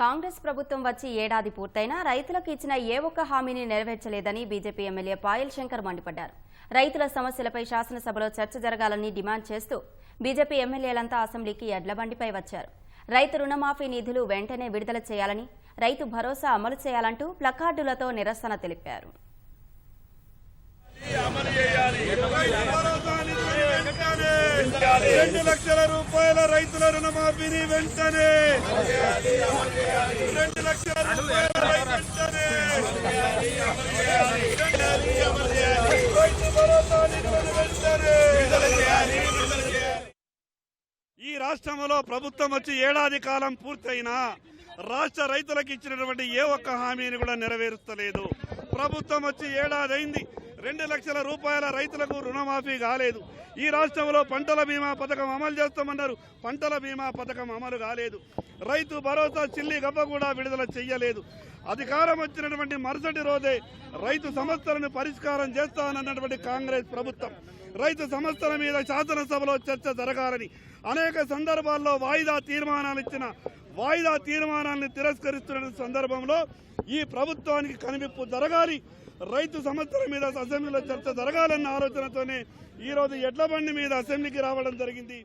కాంగ్రెస్ ప్రభుత్వం వచ్చి ఏడాది పూర్తయినా రైతులకు ఇచ్చిన ఏ ఒక్క హామీని నెరవేర్చలేదని బీజేపీ ఎమ్మెల్యే పాయల్ శంకర్ మండిపడ్డారు. రైతుల సమస్యలపై శాసనసభలో చర్చ జరగాలని డిమాండ్ చేస్తూ బీజేపీ ఎమ్మెల్యేలంతా అసెంబ్లీకి ఎడ్లబండిపై వచ్చారు. రైతు రుణమాఫీ నిధులు వెంటనే విడుదల చేయాలని రైతు భరోసా అమలు చేయాలంటూ ప్లకార్డులతో నిరసన తెలిపారు. రెండు లక్షల రూపాయల రైతుల రుణమాఫీని వెంటనే. రెండు లక్షల రూపాయల వెంటనే. ఈ రాష్ట్రంలో ప్రభుత్వం వచ్చి ఏడాది కాలం పూర్తయినా రాష్ట్ర రైతులకు ఇచ్చినటువంటి ఏ ఒక్క హామీని కూడా నెరవేరుస్తలేదు. ప్రభుత్వం వచ్చి ఏడాది అయింది రెండు లక్షల రూపాయల రైతులకు రుణమాఫీ కాలేదు. ఈ రాష్ట్రంలో పంటల బీమా పథకం అమలు చేస్తామన్నారు. పంటల బీమా పథకం అమలు కాలేదు. రైతు భరోసా చిల్లి గబ్బ కూడా విడుదల చెయ్యలేదు. అధికారం వచ్చినటువంటి మరుసటి రోజే రైతు సమస్యలను పరిష్కారం చేస్తానన్నటువంటి కాంగ్రెస్ ప్రభుత్వం రైతు సమస్యల మీద శాసనసభలో చర్చ జరగాలని అనేక సందర్భాల్లో వాయిదా తీర్మానాలు ఇచ్చిన వాయిదా తీర్మానాన్ని తిరస్కరిస్తున్న సందర్భంలో ఈ ప్రభుత్వానికి కనిపింపు జరగాలి. రైతు సమస్యల మీద అసెంబ్లీలో చర్చ జరగాలన్న ఆలోచనతోనే ఈరోజు ఎడ్లబండి ఎడ్ల బండి మీద అసెంబ్లీకి రావడం జరిగింది.